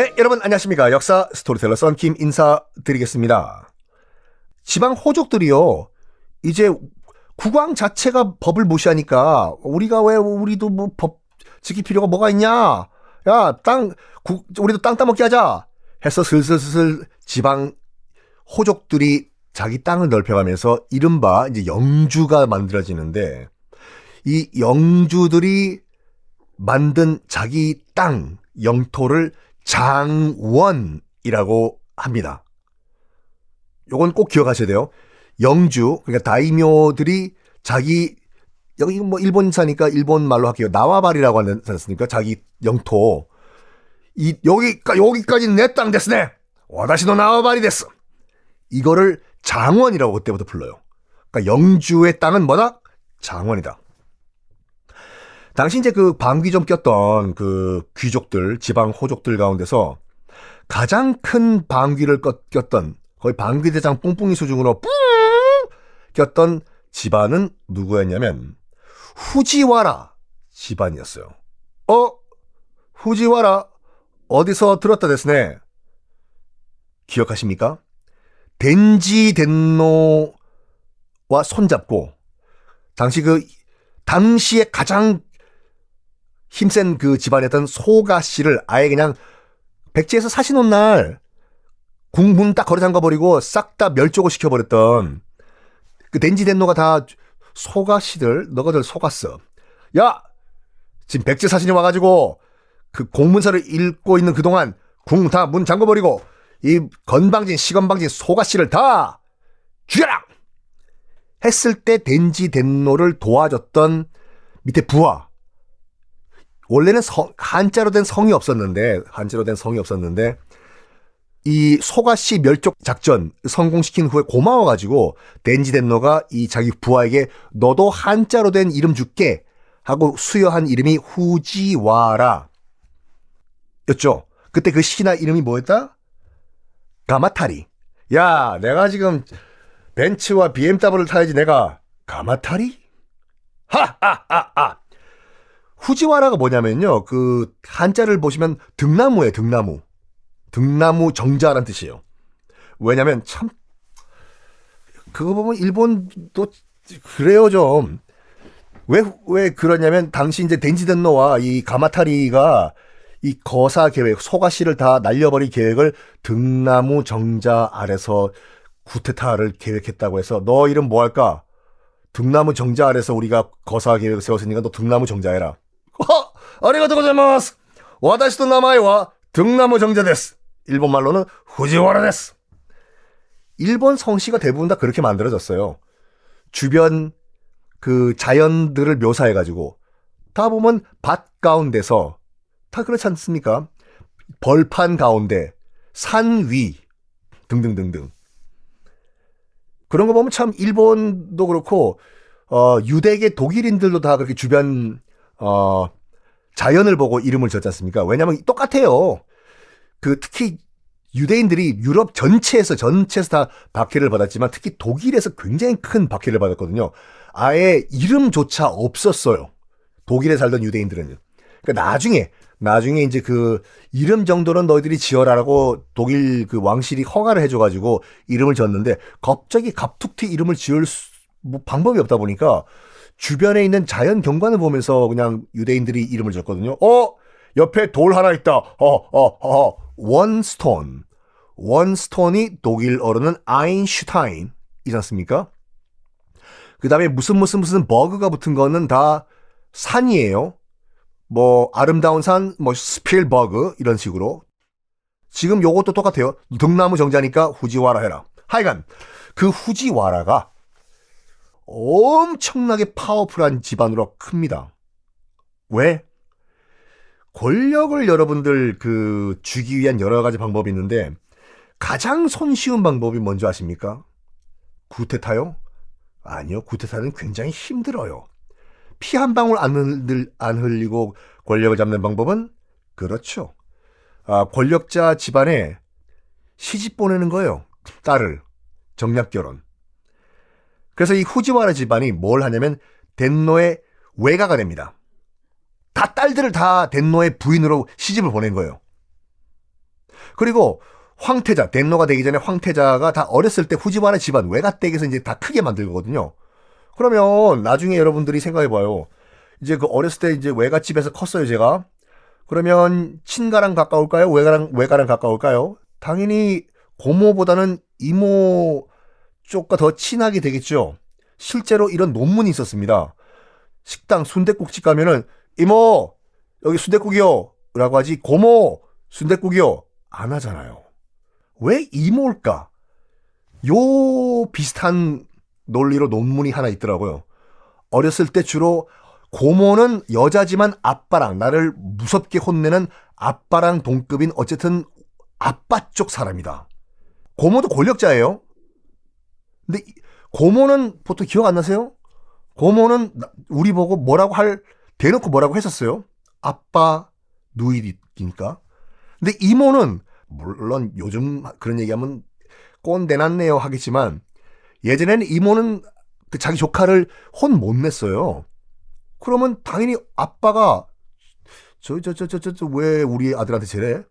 네, 여러분 안녕하십니까. 역사 스토리텔러 썬킴 인사드리겠습니다. 지방 호족들이요. 이제 국왕 자체가 법을 무시하니까 우리가 왜 우리도 뭐 법 지킬 필요가 뭐가 있냐? 야, 땅 국, 우리도 땅 따먹게 하자. 해서 슬슬슬슬 지방 호족들이 자기 땅을 넓혀가면서 이른바 이제 영주가 만들어지는데 이 영주들이 만든 자기 땅 영토를 장원이라고 합니다. 요건 꼭 기억하셔야 돼요. 영주 그러니까 다이묘들이 자기 여기 뭐 일본사니까 일본 말로 할게요. 나와바리라고 하는 않습니까? 자기 영토 이 여기까 여기까지는 내 땅 됐으네. 와다시노 나와바리 됐어. 이거를 장원이라고 그때부터 불러요. 그러니까 영주의 땅은 뭐다? 장원이다. 당시 이제 그 방귀 좀 꼈던 그 귀족들, 지방 호족들 가운데서 가장 큰 방귀를 꼈- 꼈던 거의 방귀대장 뿡뿡이 수준으로 뿡 꼈던 집안은 누구였냐면 후지와라 집안이었어요. 어? 후지와라 어디서 들었다 됐으네. 기억하십니까? 덴지 덴노와 손잡고 당시 그 당시에 가장 힘센 그 집안이었던 소가 씨를 아예 그냥 백지에서 사시는 날 궁문 딱 걸어 잠가 버리고 싹 다 멸종을 시켜버렸던 그 덴지 덴노가 다 소가 씨들 너가들 속았어. 야 지금 백제 사신이 와가지고 그 공문서를 읽고 있는 그동안 궁 다 문 잠궈버리고 이 건방진 시건방진 소가 씨를 다 죽여라 했을 때 덴지 덴노를 도와줬던 밑에 부하 원래는 성- 한자로 된 성이 없었는데 한자로 된 성이 없었는데 이 소가씨 멸족 작전 성공시킨 후에 고마워가지고 덴지 덴노가 이 자기 부하에게 너도 한자로 된 이름 줄게 하고 수여한 이름이 후지와라 였죠. 그때 그 신하 이름이 뭐였다? 가마타리. 야, 내가 지금 벤츠와 BMW를 타야지 내가 가마타리? 하하하하. 후지와라가 뭐냐면요. 그 한자를 보시면 등나무예요, 등나무. 등나무 정자라는 뜻이에요. 왜냐면 참 그거 보면 일본도 그래요 좀. 왜, 왜 그러냐면, 당시 이제 덴지덴노와 이 가마타리가 이 거사 계획, 소가씨를 다 날려버릴 계획을 등나무 정자 아래서 구테타를 계획했다고 해서, 너 이름 뭐 할까? 등나무 정자 아래서 우리가 거사 계획을 세웠으니까 너 등나무 정자 해라. 어, 아리가토 고자마스! 와다시도 나마이와 등나무 정자 데스. 일본 말로는 후지와라 데스. 일본 성씨가 대부분 다 그렇게 만들어졌어요. 주변 그 자연들을 묘사해가지고 다 보면 밭 가운데서 다 그렇지 않습니까? 벌판 가운데, 산 위, 등등등등. 그런 거 보면 참 일본도 그렇고, 어, 유대계 독일인들도 다 그렇게 주변, 어, 자연을 보고 이름을 지었지 않습니까? 왜냐면 똑같아요. 그 특히 유대인들이 유럽 전체에서, 전체에서 다 박해를 받았지만 특히 독일에서 굉장히 큰 박해를 받았거든요. 아예 이름조차 없었어요. 독일에 살던 유대인들은요. 그러니까 나중에 나중에 이제 그 이름 정도는 너희들이 지어라라고 독일 그 왕실이 허가를 해줘가지고 이름을 지었는데 갑자기 갑툭튀 이름을 지을 수, 뭐 방법이 없다 보니까 주변에 있는 자연 경관을 보면서 그냥 유대인들이 이름을 지었거든요. 어 옆에 돌 하나 있다. 어 어 어, 원스톤 원스톤이 독일어로는 아인슈타인이지 않습니까? 그 다음에 무슨 무슨 무슨 버그가 붙은 거는 다 산이에요. 뭐 아름다운 산, 뭐 스필버그 이런 식으로. 지금 요것도 똑같아요. 등나무 정자니까 후지와라 해라. 하여간 그 후지와라가 엄청나게 파워풀한 집안으로 큽니다. 왜? 권력을 여러분들 그 주기 위한 여러 가지 방법이 있는데 가장 손쉬운 방법이 뭔지 아십니까? 구테타요? 아니요. 구테타는 굉장히 힘들어요. 피 한 방울 안, 흘, 안 흘리고 권력을 잡는 방법은 그렇죠. 아, 권력자 집안에 시집 보내는 거예요. 딸을. 정략 결혼. 그래서 이 후지와라 집안이 뭘 하냐면 덴노의 외가가 됩니다. 다 딸들을 다 덴노의 부인으로 시집을 보낸 거예요. 그리고 황태자, 덴노가 되기 전에 황태자가 다 어렸을 때 후지와라 집안 외가댁에서 이제 다 크게 만들거든요. 그러면 나중에 여러분들이 생각해봐요. 이제 그 어렸을 때 이제 외갓집에서 컸어요, 제가. 그러면 친가랑 가까울까요? 외가랑, 외가랑 가까울까요? 당연히 고모보다는 이모 쪽과 더 친하게 되겠죠. 실제로 이런 논문이 있었습니다. 식당 순댓국집 가면은 이모 여기 순댓국이요 라고 하지 고모 순댓국이요 안 하잖아요. 왜 이모일까? 요 비슷한 논리로 논문이 하나 있더라고요. 어렸을 때 주로 고모는 여자지만 아빠랑 나를 무섭게 혼내는 아빠랑 동급인 어쨌든 아빠 쪽 사람이다. 고모도 권력자예요. 근데 이- 고모는 보통 기억 안 나세요? 고모는 나- 우리 보고 뭐라고 할 대놓고 뭐라고 했었어요? 아빠 누이니까. 근데 이모는 물론 요즘 그런 얘기하면 꼰대 났네요 하겠지만 예전에는 이모는 그 자기 조카를 혼 못 냈어요. 그러면 당연히 아빠가 저 저 저 저 저 왜 우리 아들한테 저래?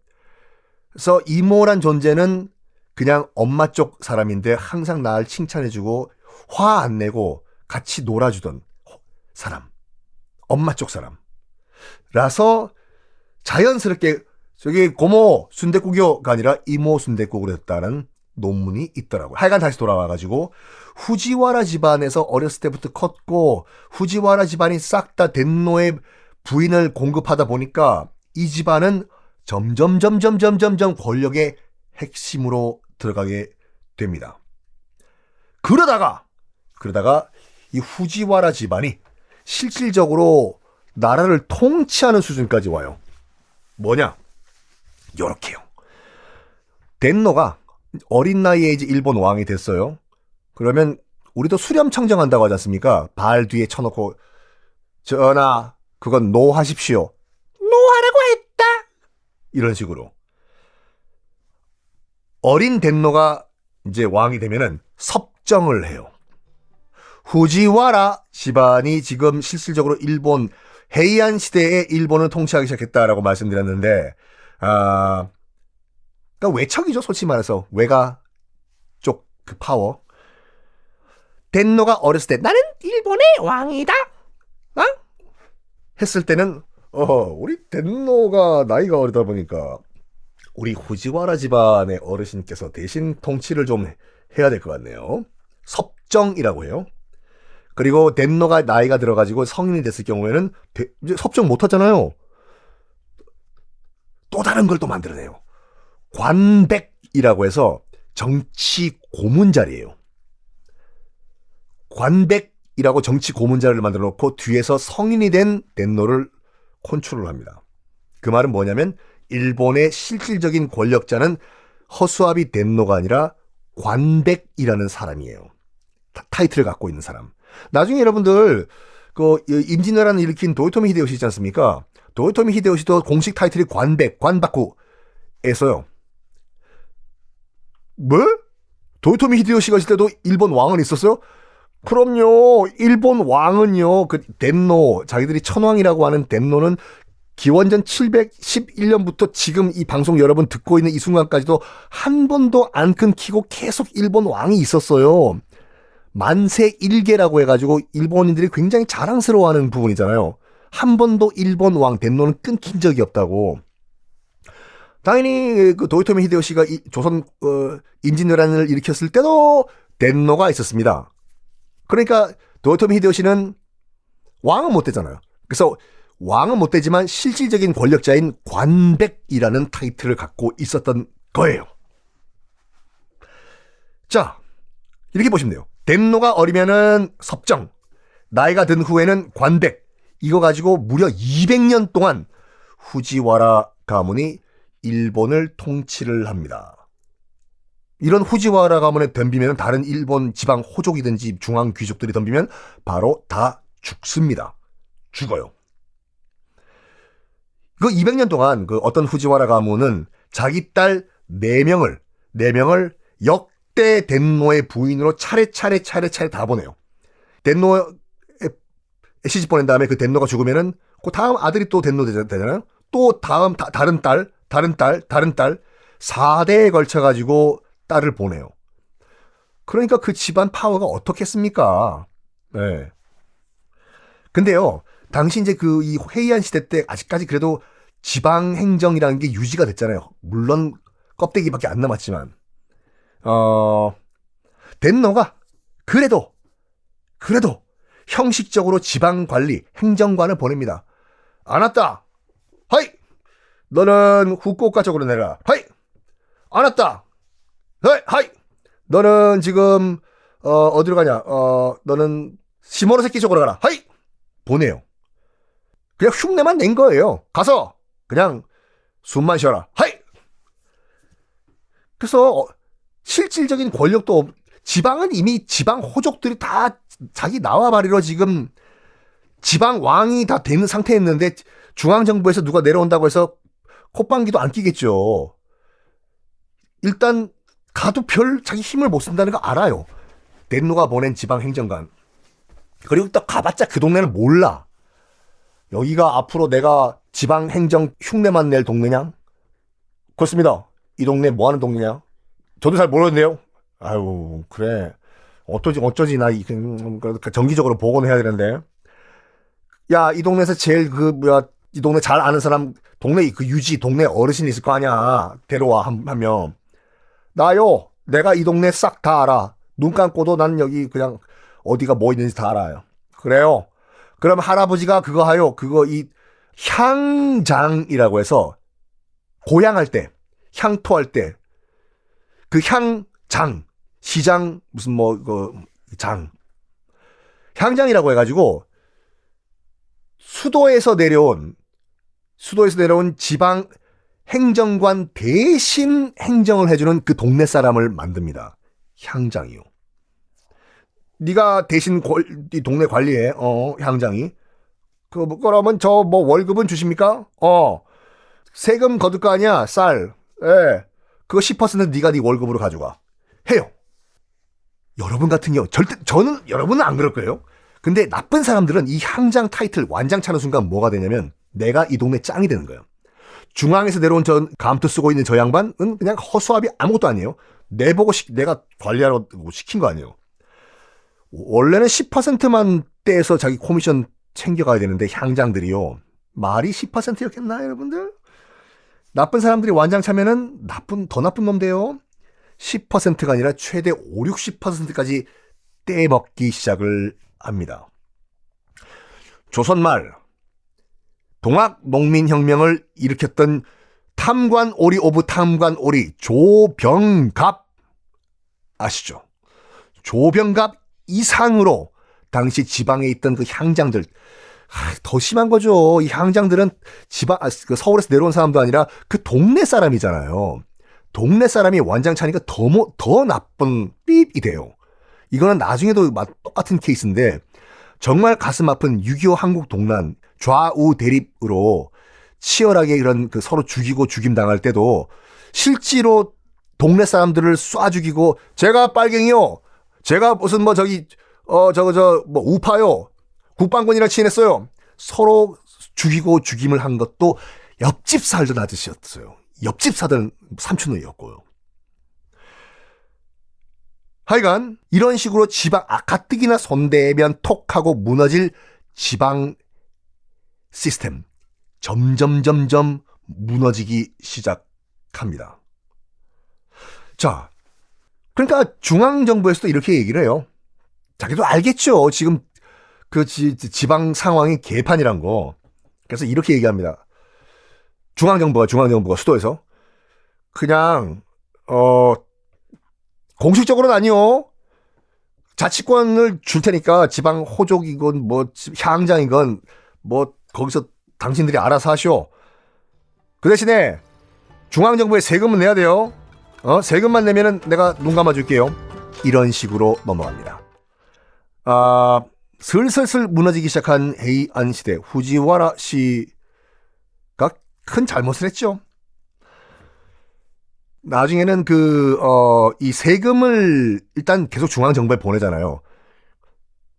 그래서 이모란 존재는 그냥 엄마 쪽 사람인데 항상 날 칭찬해주고 화 안 내고 같이 놀아주던 사람. 엄마 쪽 사람. 라서 자연스럽게 저기 고모 순대국이요가 아니라 이모 순대국으로 했다는 논문이 있더라고요. 하여간 다시 돌아와가지고 후지와라 집안에서 어렸을 때부터 컸고 후지와라 집안이 싹 다 덴노의 부인을 공급하다 보니까 이 집안은 점점 점점 점점 점 권력의 핵심으로 들어가게 됩니다. 그러다가 그러다가 이 후지와라 집안이 실질적으로 나라를 통치하는 수준까지 와요. 뭐냐? 요렇게요. 덴노가 어린 나이에 이제 일본 왕이 됐어요. 그러면 우리도 수렴 청정한다고 하지 않습니까? 발 뒤에 쳐놓고 전하 그건 노하십시오. 노하라고 했다. 이런 식으로 어린 덴노가 이제 왕이 되면은 섭정을 해요. 후지와라 집안이 지금 실질적으로 일본 헤이안 시대에 일본을 통치하기 시작했다라고 말씀드렸는데 아 그러니까 외척이죠 솔직히 말해서 외가 쪽 그 파워 덴노가 어렸을 때 나는 일본의 왕이다 어? 했을 때는 어 우리 덴노가 나이가 어리다 보니까 우리 후지와라 집안의 어르신께서 대신 통치를 좀 해야 될 것 같네요 섭정이라고 해요 그리고 덴노가 나이가 들어가지고 성인이 됐을 경우에는 대- 섭정 못하잖아요. 또 다른 걸 또 만들어내요. 관백이라고 해서 정치 고문 자리예요. 관백이라고 정치 고문 자리를 만들어 놓고 뒤에서 성인이 된 덴노를 컨트롤합니다. 그 말은 뭐냐면 일본의 실질적인 권력자는 허수아비 덴노가 아니라 관백이라는 사람이에요. 타- 타이틀을 갖고 있는 사람. 나중에 여러분들 그 임진왜란을 일으킨 도요토미 히데요시 있지 않습니까? 도요토미 히데요시도 공식 타이틀이 관백, 관바쿠에서요. 뭐? 도요토미 히데요시가 있을 때도 일본 왕은 있었어요? 그럼요. 일본 왕은요. 그 덴노 자기들이 천왕이라고 하는 덴노는 기원전 711년부터 지금 이 방송 여러분 듣고 있는 이 순간까지도 한 번도 안 끊기고 계속 일본 왕이 있었어요. 만세 일계라고 해가지고 일본인들이 굉장히 자랑스러워하는 부분이잖아요. 한 번도 일본 왕 덴노는 끊긴 적이 없다고. 당연히 그 도요토미 히데요시가 이 조선 어, 임진왜란을 일으켰을 때도 덴노가 있었습니다. 그러니까 도요토미 히데요시는 왕은 못 되잖아요. 그래서 왕은 못 되지만 실질적인 권력자인 관백이라는 타이틀을 갖고 있었던 거예요. 자, 이렇게 보시면 돼요. 덴노가 어리면은 섭정, 나이가 든 후에는 관백. 이거 가지고 무려 200년 동안 후지와라 가문이 일본을 통치를 합니다. 이런 후지와라 가문에 덤비면 다른 일본 지방 호족이든지 중앙 귀족들이 덤비면 바로 다 죽습니다. 죽어요. 그 200년 동안 그 어떤 후지와라 가문은 자기 딸 4명을 4명을 역대 덴노의 부인으로 차례차례 차례차례 다 보내요. 덴노에 시집 보낸 다음에 그 덴노가 죽으면은 그 다음 아들이 또 덴노 되잖- 되잖아요. 또 다음 다, 다른 딸, 다른 딸, 다른 딸 4대에 걸쳐 가지고 딸을 보내요. 그러니까 그 집안 파워가 어떻겠습니까? 네. 근데요, 당시 이제 그 이 회의한 시대 때 아직까지 그래도 지방 행정이라는 게 유지가 됐잖아요. 물론 껍데기밖에 안 남았지만, 어, 덴노가 그래도, 그래도 형식적으로 지방 관리, 행정관을 보냅니다. 안 왔다! 하이! 너는 후쿠오카 쪽으로 내라. 하이! 안 왔다! 하이! 하이! 너는 지금, 어, 어디로 가냐? 어, 너는 시모노세키 쪽으로 가라. 하이! 보내요. 그냥 흉내만 낸 거예요. 가서 그냥 숨만 쉬어라. 하이! 그래서 어, 실질적인 권력도 없- 지방은 이미 지방 호족들이 다 자기 나와 바리로 지금 지방 왕이 다 되는 상태였는데 중앙 정부에서 누가 내려온다고 해서 콧방귀도 안 끼겠죠. 일단 가도 별 자기 힘을 못 쓴다는 거 알아요. 덴노가 보낸 지방 행정관. 그리고 또 가봤자 그 동네는 몰라. 여기가 앞으로 내가 지방 행정 흉내만 낼 동네냐? 그렇습니다. 이 동네 뭐 하는 동네냐? 저도 잘 모르는데요. 아유, 그래. 어쩌지, 어쩌지, 나, 이, 음, 그, 그 정기적으로 보고는 해야 되는데. 야, 이 동네에서 제일 그, 뭐야, 이 동네 잘 아는 사람, 동네 그 유지, 동네 어르신 있을 거 아니야. 데려와, 명. 나요. 내가 이 동네 싹 다 알아. 눈 감고도 난 여기 그냥 어디가 뭐 있는지 다 알아요. 그래요. 그럼 할아버지가 그거 하요. 그거 이 향장이라고 해서 고향할 때, 향토할 때, 그 향장, 시장, 무슨 뭐, 그, 장. 향장이라고 해가지고 수도에서 내려온, 수도에서 내려온 지방 행정관 대신 행정을 해주는 그 동네 사람을 만듭니다. 향장이요. 네가 대신 권- 이 동네 관리해. 어, 향장이. 그 뭐, 그러면 저 뭐 월급은 주십니까? 어. 세금 거둘 거 아니야. 쌀. 예. 그거 10% 네가 네 월급으로 가져가. 해요. 여러분 같은 경우 절대 저는 여러분은 안 그럴 거예요. 근데 나쁜 사람들은 이 향장 타이틀 완장 차는 순간 뭐가 되냐면 내가 이 동네 짱이 되는 거예요. 중앙에서 내려온 저 감투 쓰고 있는 저 양반은 그냥 허수아비 아무것도 아니에요. 내보고 시, 내가 관리하라고 시킨 거 아니에요. 원래는 10%만 떼서 자기 코미션 챙겨가야 되는데 향장들이요. 말이 10%였겠나 여러분들? 나쁜 사람들이 완장 차면은 나쁜 더 나쁜 놈 돼요. 10%가 아니라 최대 5, 60%까지 떼먹기 시작을 합니다. 조선말 동학 농민혁명을 일으켰던 탐관 오리 오브 탐관 오리 조병갑 아시죠? 조병갑 이상으로 당시 지방에 있던 그 향장들 아, 더 심한 거죠. 이 향장들은 지방 아, 그 서울에서 내려온 사람도 아니라 그 동네 사람이잖아요. 동네 사람이 완장 차니까 더, 뭐, 더 나쁜 삐입이 돼요. 이거는 나중에도 마- 똑같은 케이스인데 정말 가슴 아픈 6.25 한국 동란 좌우 대립으로 치열하게 이런 그 서로 죽이고 죽임 당할 때도 실제로 동네 사람들을 쏴 죽이고 제가 빨갱이요. 제가 무슨 뭐 저기 어 저거 저 뭐 우파요. 국방군이랑 친했어요. 서로 죽이고 죽임을 한 것도 옆집 살던 아저씨였어요. 옆집 사던 삼촌이었고요. 하여간 이런 식으로 지방 아 가뜩이나 손대면 톡하고 무너질 지방 시스템 점점 점점 무너지기 시작합니다. 자, 그러니까 중앙 정부에서도 이렇게 얘기를 해요. 자기도 알겠죠. 지금 그 지, 지방 상황이 개판이란 거. 그래서 이렇게 얘기합니다. 중앙 정부가 중앙 정부가 수도에서 그냥 어 공식적으로는 아니요. 자치권을 줄 테니까 지방 호족이건 뭐 향장이건 뭐 거기서 당신들이 알아서 하시오. 그 대신에 중앙정부에 세금은 내야 돼요. 어? 세금만 내면은 내가 눈 감아줄게요. 이런 식으로 넘어갑니다. 아, 슬슬슬 무너지기 시작한 헤이안 시대 후지와라 씨가 큰 잘못을 했죠. 나중에는 그, 어, 이 세금을 일단 계속 중앙정부에 보내잖아요.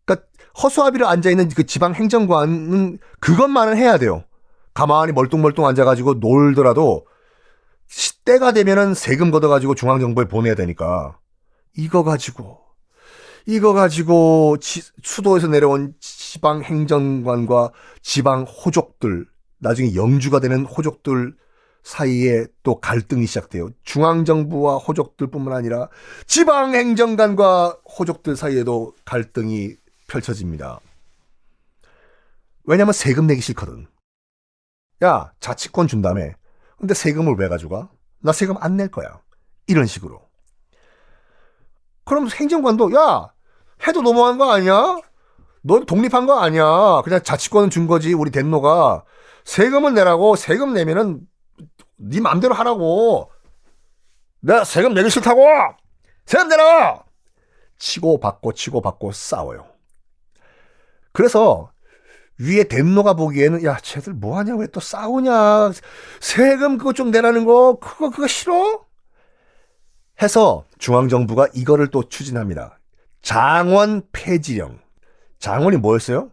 그러니까 허수아비로 앉아있는 그 지방 행정관은 그것만은 해야 돼요. 가만히 멀뚱멀뚱 앉아가지고 놀더라도 시- 때가 되면은 세금 걷어가지고 중앙정부에 보내야 되니까 이거 가지고 이거 가지고 지- 수도에서 내려온 지방 행정관과 지방 호족들 나중에 영주가 되는 호족들 사이에 또 갈등이 시작돼요. 중앙정부와 호족들뿐만 아니라 지방 행정관과 호족들 사이에도 갈등이 펼쳐집니다. 왜냐면 세금 내기 싫거든. 야, 자치권 준다며. 근데 세금을 왜 가져가? 나 세금 안 낼 거야. 이런 식으로. 그럼 행정관도, 야, 해도 너무한 거 아니야? 너 독립한 거 아니야. 그냥 자치권은 준 거지. 우리 덴노가. 세금은 내라고. 세금 내면은 네 맘대로 하라고. 내가 세금 내기 싫다고. 세금 내라. 치고 받고 치고 받고 싸워요. 그래서 위에 덴노가 보기에는 야 쟤들 뭐하냐 왜 또 싸우냐 세금 그거 좀 내라는 거 그거 그거 싫어? 해서 중앙정부가 이거를 또 추진합니다. 장원 폐지령. 장원이 뭐였어요?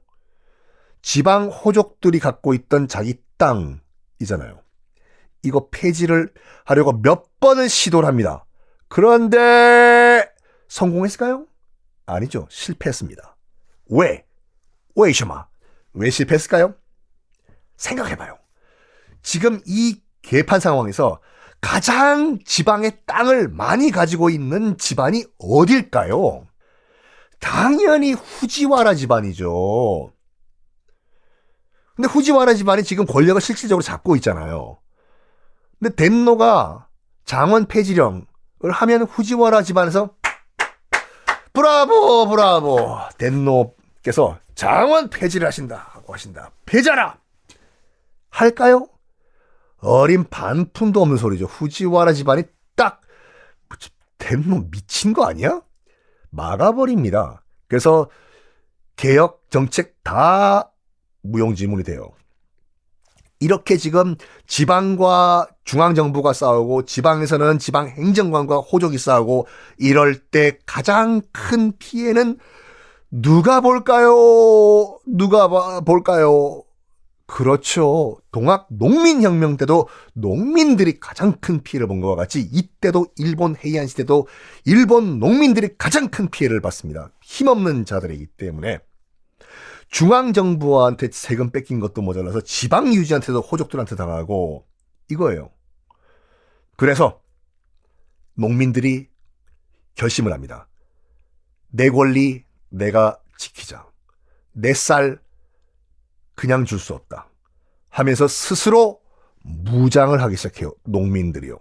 지방 호족들이 갖고 있던 자기 땅이잖아요. 이거 폐지를 하려고 몇 번을 시도를 합니다. 그런데 성공했을까요? 아니죠. 실패했습니다. 왜? 왜 이셔마? 왜 실패했을까요? 생각해봐요. 지금 이 개판 상황에서 가장 지방의 땅을 많이 가지고 있는 집안이 어딜까요? 당연히 후지와라 집안이죠. 근데 후지와라 집안이 지금 권력을 실질적으로 잡고 있잖아요. 근데 덴노가 장원 폐지령을 하면 후지와라 집안에서 브라보 브라보 덴노께서 장원 폐지를 하신다고 하신다. 폐자라 할까요? 어린 반푼도 없는 소리죠. 후지와라 집안이 딱 덴노 미친 거 아니야? 막아버립니다. 그래서 개혁 정책 다 무용지물이 돼요. 이렇게 지금 지방과 중앙정부가 싸우고 지방에서는 지방 행정관과 호족이 싸우고 이럴 때 가장 큰 피해는 누가 볼까요? 누가 봐- 볼까요? 그렇죠. 동학 농민혁명 때도 농민들이 가장 큰 피해를 본 것과 같이 이때도 일본 해이안 시대도 일본 농민들이 가장 큰 피해를 받습니다. 힘없는 자들이기 때문에 중앙정부한테 세금 뺏긴 것도 모자라서 지방 유지한테도 호족들한테 당하고 이거예요. 그래서 농민들이 결심을 합니다. 내 권리 내가 지키자. 내 쌀 그냥 줄 수 없다. 하면서 스스로 무장을 하기 시작해요. 농민들이요.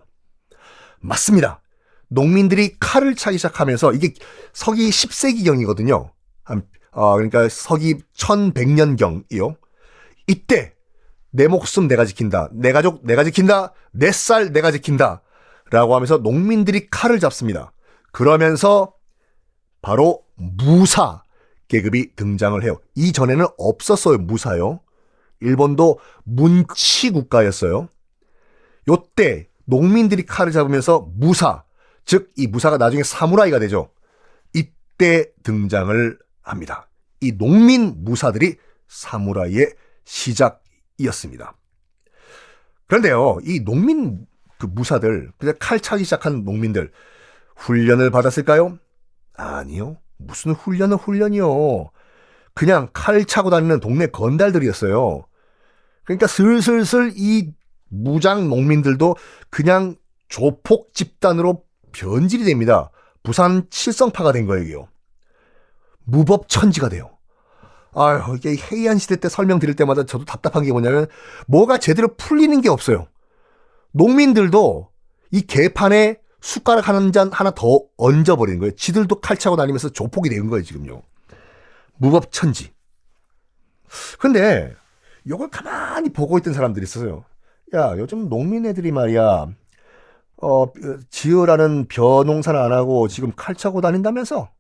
맞습니다. 농민들이 칼을 차기 시작하면서 이게 서기 10세기경이거든요. 한, 어, 그러니까 서기 1100년경이요. 이때 내 목숨 내가 지킨다. 내 가족 내가 지킨다. 내 쌀 내가 지킨다. 라고 하면서 농민들이 칼을 잡습니다. 그러면서 바로 무사 계급이 등장을 해요. 이전에는 없었어요. 무사요. 일본도 문치 국가였어요. 요때 농민들이 칼을 잡으면서 무사, 즉 이 무사가 나중에 사무라이가 되죠. 이때 등장을 합니다. 이 농민 무사들이 사무라이의 시작이었습니다. 그런데요, 이 농민 그 무사들, 그냥 칼 차기 시작한 농민들 훈련을 받았을까요? 아니요. 무슨 훈련은 훈련이요. 그냥 칼 차고 다니는 동네 건달들이었어요. 그러니까 슬슬슬 이 무장 농민들도 그냥 조폭 집단으로 변질이 됩니다. 부산 칠성파가 된 거예요. 무법천지가 돼요. 아유, 이게 해이안 시대 때 설명드릴 때마다 저도 답답한 게 뭐냐면 뭐가 제대로 풀리는 게 없어요. 농민들도 이 개판에 숟가락 한 잔 하나 더 얹어버리는 거예요. 지들도 칼 차고 다니면서 조폭이 된 거예요, 지금요. 무법천지. 근데 이걸 가만히 보고 있던 사람들이 있어요. 야, 요즘 농민 애들이 말이야, 어, 지으라는 벼 농사는 안 하고 지금 칼 차고 다닌다면서?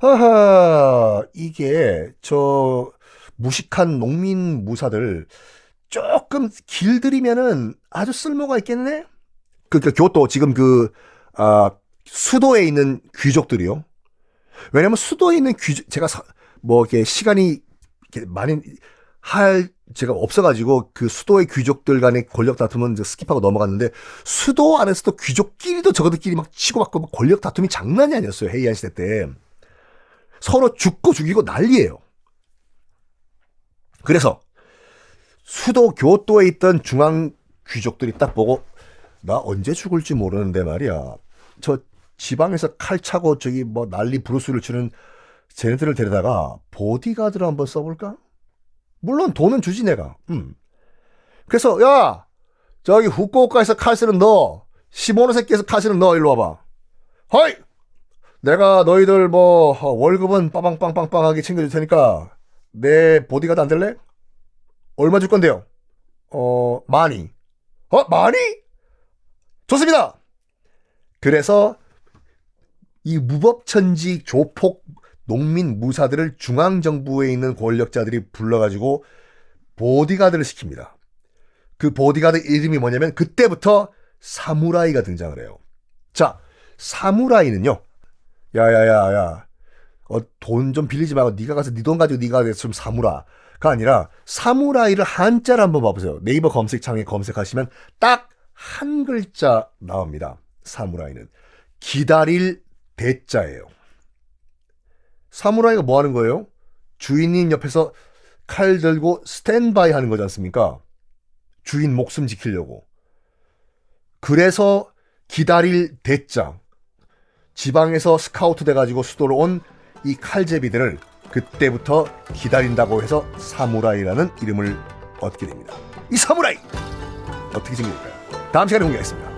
하하, 이게 저 무식한 농민 무사들 조금 길들이면은 아주 쓸모가 있겠네? 그, 그 교토 지금 그, 아, 수도에 있는 귀족들이요. 왜냐면 수도에 있는 귀족, 제가 사- 뭐, 이렇게 시간이 이렇게 많이 할 제가 없어가지고 그 수도의 귀족들 간의 권력 다툼은 이제 스킵하고 넘어갔는데 수도 안에서도 귀족끼리도 저거들끼리 막 치고받고 막 권력 다툼이 장난이 아니었어요 헤이안 시대 때 서로 죽고 죽이고 난리예요. 그래서 수도 교토에 있던 중앙 귀족들이 딱 보고 나 언제 죽을지 모르는데 말이야. 저 지방에서 칼 차고 저기 뭐 난리 부르스를 치는 쟤네들을 데려다가 보디가드를 한번 써볼까? 물론 돈은 주지 내가. 음. 그래서 야 저기 후쿠오카에서 칼 쓰는 너 시모노세키에서 칼 쓰는 너 일로 와봐. 허이 내가 너희들 뭐 어, 월급은 빠방빵빵빵하게 챙겨줄 테니까 내 보디가드 안 될래? 얼마 줄 건데요? 어 많이. 어 많이? 좋습니다. 그래서 이 무법천지 조폭 농민 무사들을 중앙정부에 있는 권력자들이 불러가지고 보디가드를 시킵니다. 그 보디가드 이름이 뭐냐면 그때부터 사무라이가 등장을 해요. 자, 사무라이는요. 야야야야. 어, 돈 좀 빌리지 말고 네가 가서 네 돈 가지고 네가 좀 사무라 가 아니라 사무라이를 한자를 한번 봐보세요. 네이버 검색창에 검색하시면 딱 한 글자 나옵니다. 사무라이는 기다릴 대자예요. 사무라이가 뭐 하는 거예요? 주인님 옆에서 칼 들고 스탠바이 하는 거지 않습니까? 주인 목숨 지키려고. 그래서 기다릴 대자. 지방에서 스카우트 돼가지고 수도로 온 이 칼제비들을 그때부터 기다린다고 해서 사무라이라는 이름을 얻게 됩니다. 이 사무라이! 어떻게 생길까요? 다음 시간에 공개하겠습니다.